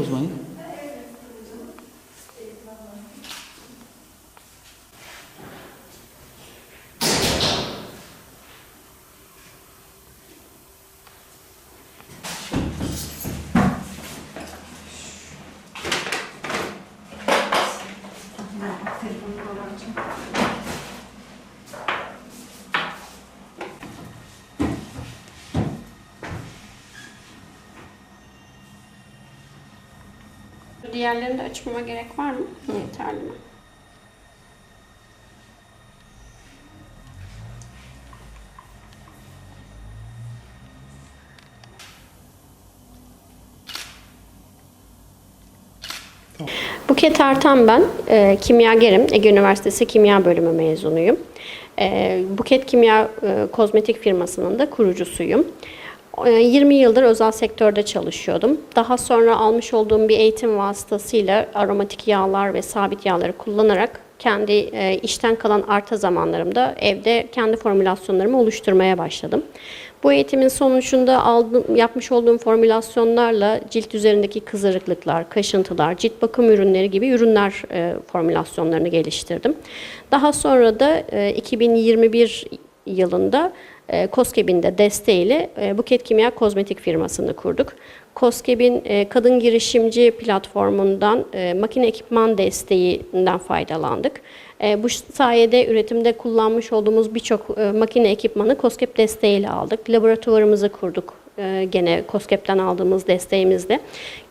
bozmayın. Diğerlerini de açmama gerek var mı? Yeterli mi? Buket Ertan ben. E, kimyagerim. Ege Üniversitesi Kimya Bölümü mezunuyum. E, Buket Kimya e, kozmetik firmasının da kurucusuyum. E, 20 yıldır özel sektörde çalışıyordum. Daha sonra almış olduğum bir eğitim vasıtasıyla aromatik yağlar ve sabit yağları kullanarak kendi e, işten kalan arta zamanlarımda evde kendi formülasyonlarımı oluşturmaya başladım. Bu eğitimin sonucunda aldığım, yapmış olduğum formülasyonlarla cilt üzerindeki kızarıklıklar, kaşıntılar, cilt bakım ürünleri gibi ürünler e, formülasyonlarını geliştirdim. Daha sonra da e, 2021 yılında e, COSGAP'in de desteğiyle e, Buket Kimya Kozmetik firmasını kurduk. COSGAP'in e, kadın girişimci platformundan e, makine ekipman desteğinden faydalandık. Bu sayede üretimde kullanmış olduğumuz birçok makine ekipmanı COSGAP desteğiyle aldık. Laboratuvarımızı kurduk gene COSGAP'ten aldığımız desteğimizle.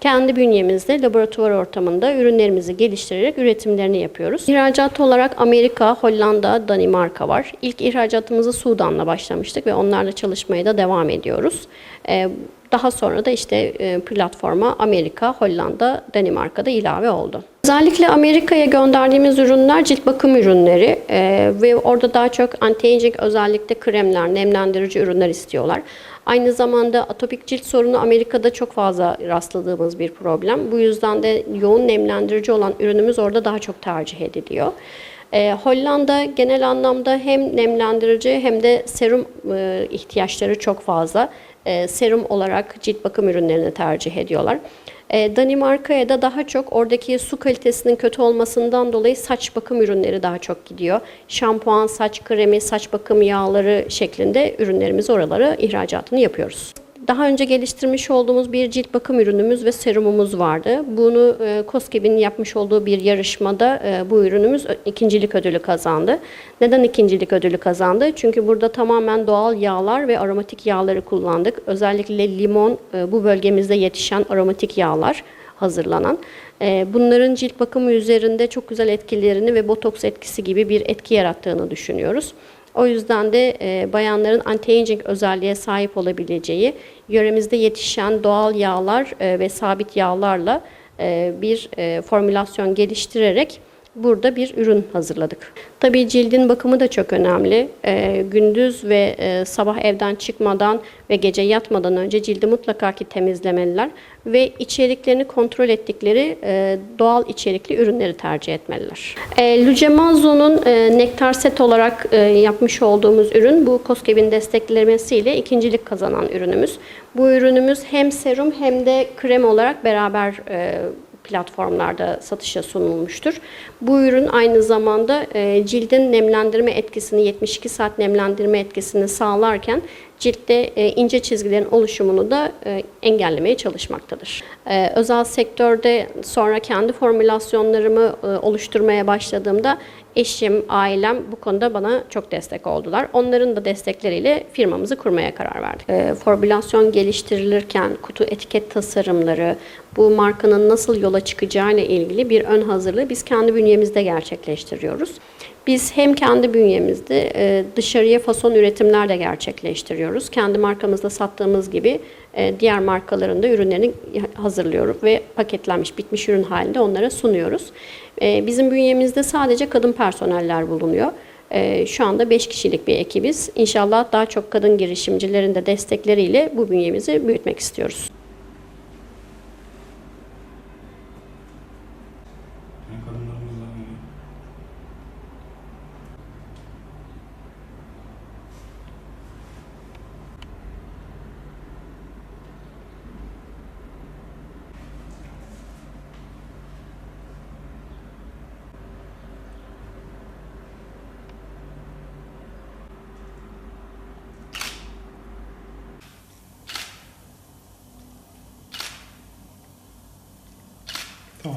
Kendi bünyemizde laboratuvar ortamında ürünlerimizi geliştirerek üretimlerini yapıyoruz. İhracat olarak Amerika, Hollanda, Danimarka var. İlk ihracatımızı Sudan'la başlamıştık ve onlarla çalışmaya da devam ediyoruz. Daha sonra da işte e, platforma Amerika, Hollanda, Danimarka'da ilave oldu. Özellikle Amerika'ya gönderdiğimiz ürünler cilt bakım ürünleri e, ve orada daha çok anti-aging özellikle kremler, nemlendirici ürünler istiyorlar. Aynı zamanda atopik cilt sorunu Amerika'da çok fazla rastladığımız bir problem. Bu yüzden de yoğun nemlendirici olan ürünümüz orada daha çok tercih ediliyor. E, Hollanda genel anlamda hem nemlendirici hem de serum e, ihtiyaçları çok fazla. E, serum olarak cilt bakım ürünlerini tercih ediyorlar. E, Danimarka'ya da daha çok oradaki su kalitesinin kötü olmasından dolayı saç bakım ürünleri daha çok gidiyor. Şampuan, saç kremi, saç bakım yağları şeklinde ürünlerimizi oralara ihracatını yapıyoruz. Daha önce geliştirmiş olduğumuz bir cilt bakım ürünümüz ve serumumuz vardı. Bunu e, COSGAP'in yapmış olduğu bir yarışmada e, bu ürünümüz ö- ikincilik ödülü kazandı. Neden ikincilik ödülü kazandı? Çünkü burada tamamen doğal yağlar ve aromatik yağları kullandık. Özellikle limon e, bu bölgemizde yetişen aromatik yağlar hazırlanan. E, Bunların cilt bakımı üzerinde çok güzel etkilerini ve botoks etkisi gibi bir etki yarattığını düşünüyoruz. O yüzden de e, bayanların anti-aging özelliğe sahip olabileceği, yöremizde yetişen doğal yağlar e, ve sabit yağlarla e, bir e, formülasyon geliştirerek burada bir ürün hazırladık. Tabii cildin bakımı da çok önemli. E, gündüz ve e, sabah evden çıkmadan ve gece yatmadan önce cildi mutlaka ki temizlemeliler ve içeriklerini kontrol ettikleri e, doğal içerikli ürünleri tercih etmeliler. E, Lucemazo'nun e, nektar set olarak e, yapmış olduğumuz ürün bu COSGAP'in desteklemesiyle ikincilik kazanan ürünümüz. Bu ürünümüz hem serum hem de krem olarak beraber e, platformlarda satışa sunulmuştur. Bu ürün aynı zamanda e, cildin nemlendirme etkisini 72 saat nemlendirme etkisini sağlarken ciltte e, ince çizgilerin oluşumunu da e, engellemeye çalışmaktadır. Özel sektörde sonra kendi formülasyonlarımı oluşturmaya başladığımda eşim, ailem bu konuda bana çok destek oldular. Onların da destekleriyle firmamızı kurmaya karar verdik. E, formülasyon geliştirilirken kutu etiket tasarımları, bu markanın nasıl yola çıkacağıyla ilgili bir ön hazırlığı biz kendi bünyemizde gerçekleştiriyoruz. Biz hem kendi bünyemizde e, dışarıya fason üretimler de gerçekleştiriyoruz. Kendi markamızda sattığımız gibi diğer markaların da ürünlerini hazırlıyoruz ve paketlenmiş, bitmiş ürün halinde onlara sunuyoruz. E, Bizim bünyemizde sadece kadın personeller bulunuyor. E, Şu anda 5 kişilik bir ekibiz. İnşallah daha çok kadın girişimcilerin de destekleriyle bu bünyemizi büyütmek istiyoruz.